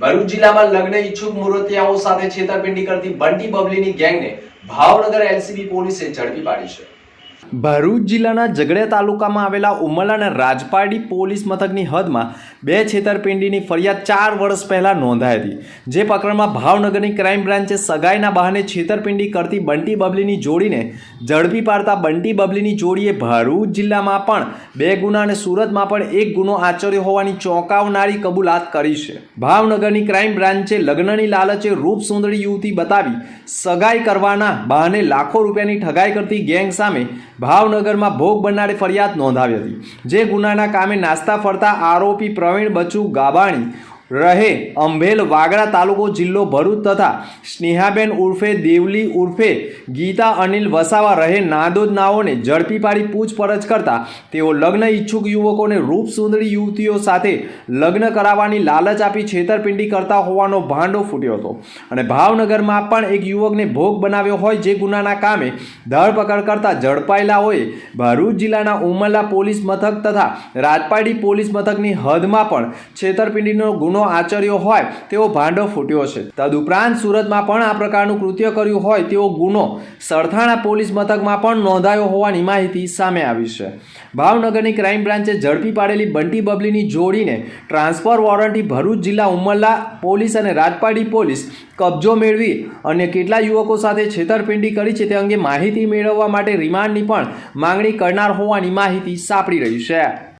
ભરૂચ જિલ્લામાં લગ્ન ઈચ્છુક મૂર્તિયાઓ સાથે છેતરપિંડી કરતી બંટી બબલીની ગેંગને ભાવનગર એલસીબી પોલીસે ઝડપી પાડી છે. ભરૂચ જિલ્લાના ઝઘડિયા તાલુકામાં આવેલા ઉમરલા અને રાજપારડી પોલીસ મથકની હદમાં બે છેતરપિંડીની ફરિયાદ ચાર વર્ષ પહેલા નોંધાઈ હતી. જે પ્રકરણમાં ભાવનગરની ક્રાઇમ બ્રાન્ચે સગાઈના બહાને છેતરપિંડી કરતી બંટી બબલીની જોડીને ઝડપી પાડતા બંટી બબલીની જોડીએ ભરૂચ જિલ્લામાં પણ બે ગુના અને સુરતમાં પણ એક ગુનો આચર્યો હોવાની ચોંકાવનારી કબૂલાત કરી છે. ભાવનગરની ક્રાઇમ બ્રાન્ચે લગ્નની લાલચે રૂપ સુંદરી યુવતી બતાવી સગાઈ કરવાના બહાને લાખો રૂપિયાની ઠગાઈ કરતી ગેંગ સામે ભાવનગરમાં ભોગ બનનારે ફરિયાદ નોંધાવી હતી. જે ગુનાના કામે નાસ્તા ફરતા આરોપી પ્રવીણ બચુ ગાબાણી રહે. અંભેલ વાગડા તાલુકો જિલ્લો ભરૂચ તથા સ્નેહાબેન ઉર્ફે દેવલી ઉર્ફે ગીતા અનિલ વસાવા રહે નાદોદ નાઓને ઝડપી પાડી પૂછપરછ કરતા તેઓ લગ્ન ઈચ્છુક યુવકોને રૂપ સુંદરી યુવતીઓ સાથે લગ્ન કરાવવાની લાલચ આપી છેતરપિંડી કરતા હોવાનો ભાંડો ફૂટ્યો હતો. અને ભાવનગરમાં પણ એક યુવકને ભોગ બનાવ્યો હોય જે ગુનાના કામે ધરપકડ કરતા ઝડપાયેલાઓએ ભરૂચ જિલ્લાના ઉમરલા પોલીસ મથક તથા રાજપાડી પોલીસ મથકની હદમાં પણ છેતરપિંડીનો ગુનો આચર્યો હોય તેવો ભાંડો ફૂટ્યો છે. તદુપરાંત સુરતમાં પણ આ પ્રકારનું કૃત્ય કર્યું હોય તેવો ગુનો સરથાણા પોલીસ મથકમાં પણ નોંધાયો હોવાની માહિતી સામે આવી છે. ભાવનગરની ક્રાઇમ બ્રાન્ચે ઝડપી પાડેલી બંટી બબલીની જોડીને ટ્રાન્સફર વોરંટી ભરૂચ જિલ્લા ઉમરલા પોલીસ અને રાજપાડી પોલીસ કબજો મેળવી અને કેટલા યુવકો સાથે છેતરપિંડી કરી છે તે અંગે માહિતી મેળવવા માટે રિમાન્ડની પણ માંગણી કરનાર હોવાની માહિતી સાંપડી રહી છે.